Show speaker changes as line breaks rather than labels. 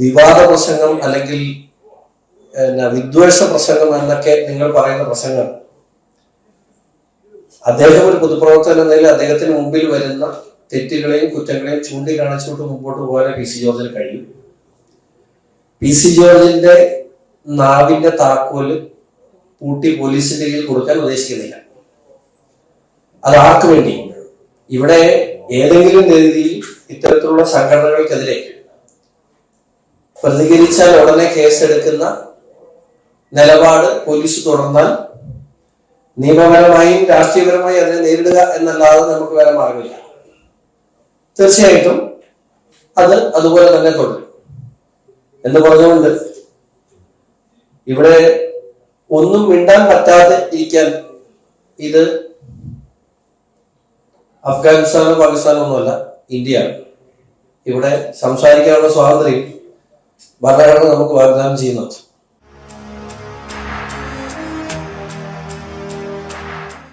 വിവാദ പ്രസംഗം അല്ലെങ്കിൽ വിദ്വേഷ പ്രസംഗം എന്നൊക്കെ നിങ്ങൾ പറയുന്ന പ്രസംഗം. അദ്ദേഹം ഒരു പൊതുപ്രവർത്തകൻ നിലയിൽ അദ്ദേഹത്തിന് മുമ്പിൽ വരുന്ന തെറ്റുകളെയും കുറ്റങ്ങളെയും ചൂണ്ടിക്കാണിച്ചുകൊണ്ട് മുമ്പോട്ട് പോകാൻ പി സി ജോർജിന് കഴിയും. പി സി ജോർജിന്റെ നാവിന്റെ താക്കോൽ പൂട്ടി പോലീസിന്റെ കയ്യിൽ കൊടുക്കാൻ ഉദ്ദേശിക്കുന്നില്ല. അത് ആർക്ക് വേണ്ടി? ഇവിടെ ഏതെങ്കിലും രീതിയിൽ ഇത്തരത്തിലുള്ള സംഘടനകൾക്കെതിരെ പ്രതികരിച്ചാൽ ഉടനെ കേസെടുക്കുന്ന നിലപാട് പോലീസ് തുടർന്നാൽ നിയമപരമായും രാഷ്ട്രീയപരമായും അതിനെ നേരിടുക എന്നല്ലാതെ നമുക്ക് വേറെ മാർഗമില്ല. തീർച്ചയായിട്ടും അത് അതുപോലെ തന്നെ തുടരും. എന്ന് പറഞ്ഞുകൊണ്ട് ഇവിടെ ഒന്നും മിണ്ടാൻ പറ്റാതെ ഇരിക്കാൻ ഇത് അഫ്ഗാനിസ്ഥാനോ പാകിസ്ഥാനോ ഒന്നുമല്ല ഇന്ത്യയാണ്. ഇവിടെ സംസാരിക്കാനുള്ള സ്വാതന്ത്ര്യം ഭരണഘടന നമുക്ക് വാഗ്ദാനം ചെയ്യുന്നുണ്ട്.